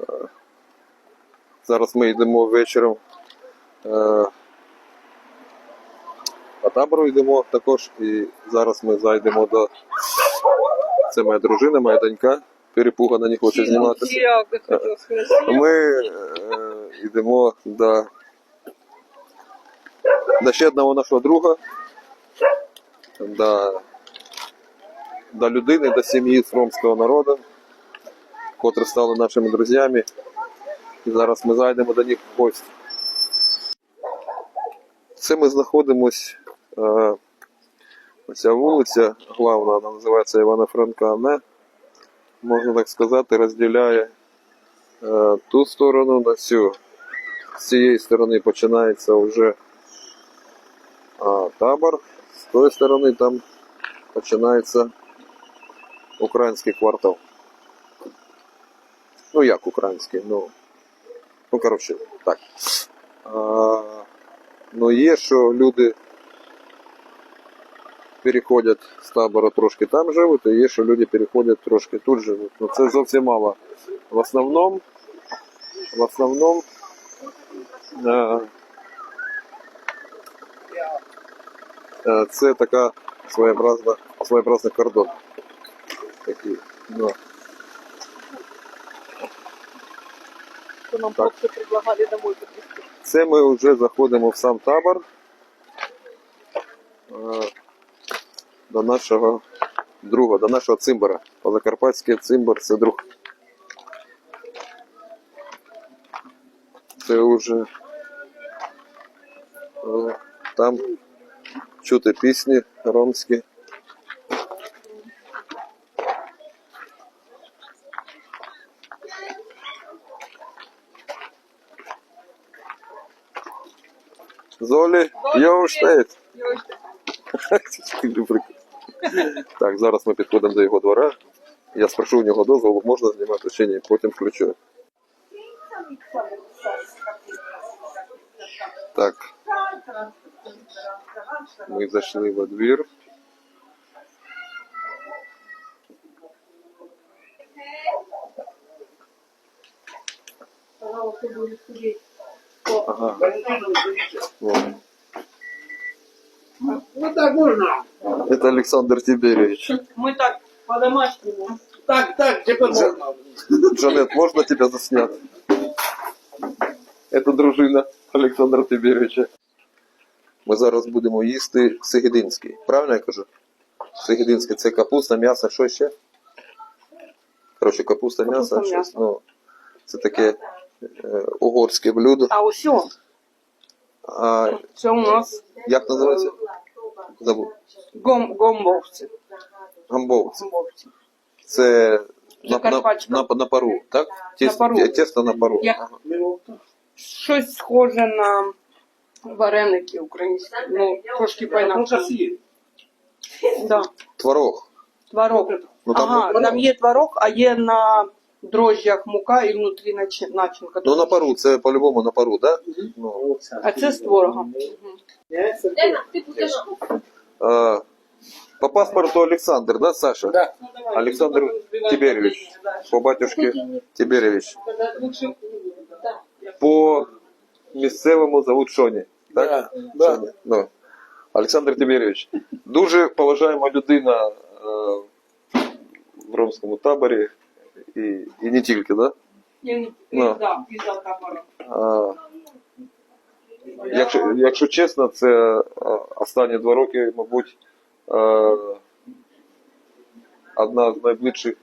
Е, Зараз ми йдемо вечором. е, По табору йдемо також. І зараз ми зайдемо до. Це моя дружина, моя донька. Перепугана, не хоче зніматися. Спросить. Ми е, йдемо до, до ще одного нашого друга, до, до людини, до сім'ї сромського народу, котрі стали нашими друзями. І зараз ми зайдемо до них в гості. Це ми знаходимось. Е, Оця вулиця главна, вона називається Івана Франка. Вона, можна так сказати, розділяє Е, ту сторону на цю. З цієї сторони починається вже а, табор, з тої сторони там починається український квартал. Ну як український, ну. Ну, коротше, так. А, ну є, що люди переходять з табора трошки там живуть, і є, що люди переходять трошки тут живуть. Ну це зовсім мало. В основному в основном е, е, це така своєобразна, своєобразний кордон. Такий, ну, Что нам Так. просто предлагали домой подвезти. Це ми вже заходимо в сам табор е, до нашого друга, до нашого цимбора. Позакарпатський цимбор це друг. Це вже е, там чути пісні ромські. Золі, йоуштейт. Так, зараз ми підходимо до його двора. Я спрошу у нього дозволу, можна знімати чи ні, потім включу. Так, ми зайшли во двір. Пожалуйста, будет сидеть. Ага. Вот. Вот так можно. Это Александр Тиберьевич. Мы так по-домашнему. Так, так, теперь можно. Джанет, можно тебя заснять? Это дружина Олександра Тиберьовича. Ми зараз будемо їсти Сигідинський. Правильно я кажу? Сигідинський це капуста, м'ясо, що ще? Коротше, капуста, Капуста, м'ясо, щось. м'ясо. Ну, це таке е, угорське блюдо. А все, А все у нас як називається? Забув. гом, гомбовцы. Гамбовці. гомбовцы. Це на, на, на, на пару, так? Тесто, пару. те- Тесто на пару. Я- Ага. Щось схоже на вареники українські. Ну, трошки Ну, по-інакше. Да. Творог. Творог. Ну, там ага, на там є творог, а є на дрожжах мука і внутрі начи- начинка. Ну на пару, це по-любому на пару, так? Да? Ну, А це з творогом. А, по паспорту Александр, да, Саша? Да. Александр Тиберьевич. По батюшке Тиберьевич. По місцевому зовут Шоні. Так? Да, да. Шоні. Ну. Олександр Тиберьевич. Дуже поважаема людина е, в ромському таборі. І, і не тільки, да? Ну. Да, після табору. Якщо, якщо чесно, це останні два роки, мабуть, одна з найближчих,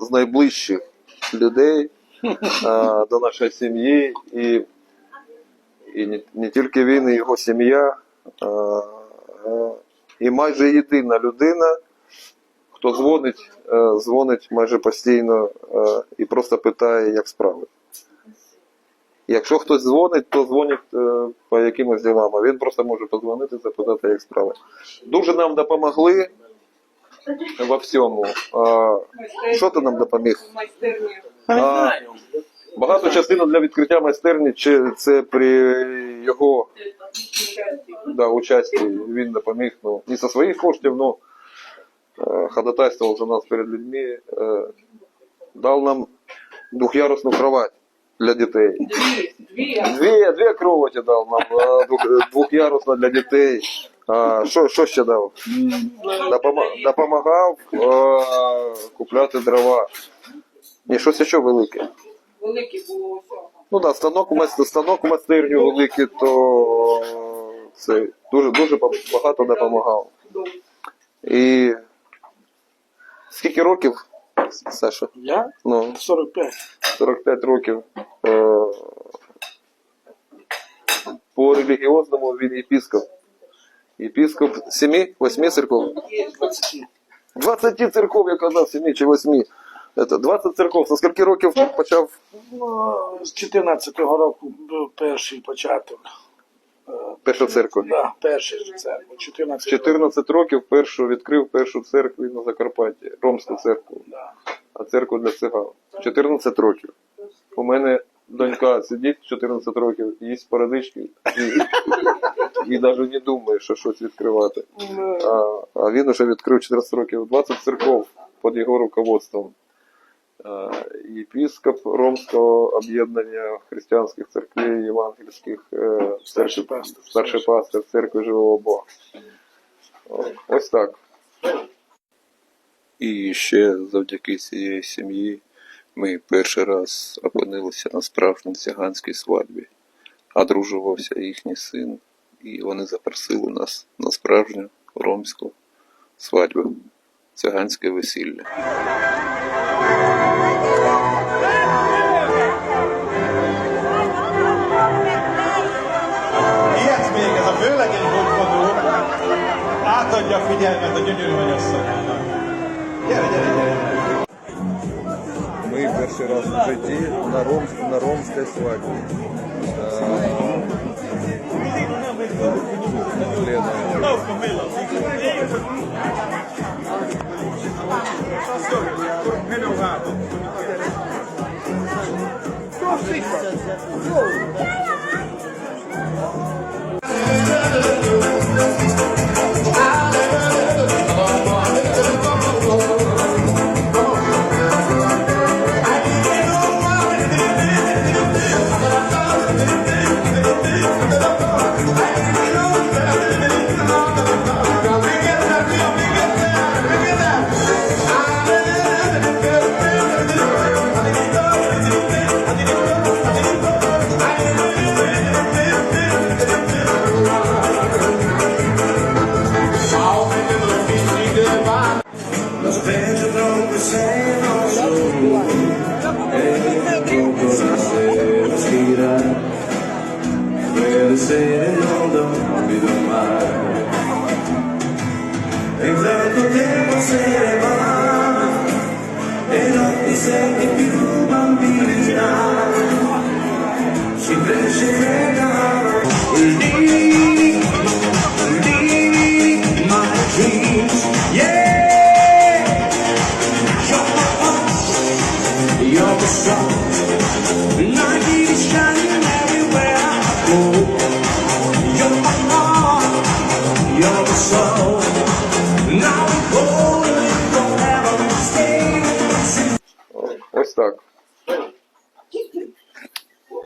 з найближчих людей до нашої сім'ї, і, і не, не тільки він, і його сім'я, і майже єдина людина, хто дзвонить, е, дзвонить майже постійно е, і просто питає, як справи. Якщо хтось дзвонить, то дзвонить е, по якимось ділам, а він просто може подзвонити, запитати, як справи. Дуже нам допомогли во всьому. Що ти нам допоміг? А, багато частину для відкриття майстерні, чи це при його да, участі він допоміг. Ну, не зі своїх коштів, ну е, ходатайствував за нас перед людьми, е, дав нам двох'ярусну кровать. для дітей. Дві, дві. Дві, кроваті дав нам, двох'ярусна для дітей. А, що, що ще дав? Допома- допомагав а, купляти дрова. Ні, щось ще велике. Великі було. Ну так, да, станок станок у майстерню великий, то це дуже дуже багато допомагав. І скільки років, Саша? Я? Ну, 45. 45 років. Е, по релігіозному він єпіскоп. Єпіскоп 7-8 церков. 20. 20 церков, я казав, 7 чи 8. Это 20 церков. За скільки років почав? Ну, з 14-го року був перший початок. Перша церква. Да, перший же церква. 14 14 років першу відкрив першу церкву на Закарпатті, Ромську церкву, Да. а церкву для циган. 14 років. У мене донька сидить 14 років, їсть парадички і, і навіть не думає, що щось відкривати. А, а він вже відкрив 14 років 20 церков під його руководством. А, Єпіскоп Ромського об'єднання християнських церквей, євангельських е, Старший пастор. старший пастор церкви Живого Бога. Ось так. І ще завдяки цієї сім'ї ми перший раз опинилися на справжній циганській свадьбі. Одружувався їхній син, і вони запросили нас на справжню ромську свадьбу, циганське весілля. Ilyet még ez a főlegény hodfogó. Átadja a figyelmet a gyönyörű nagyasszonyának. Gyere, gyere, gyere, gyere. Мы перший раз в житті на, ром, на ромській свадьбі. Лена. 我的爱人 And is shining. shine.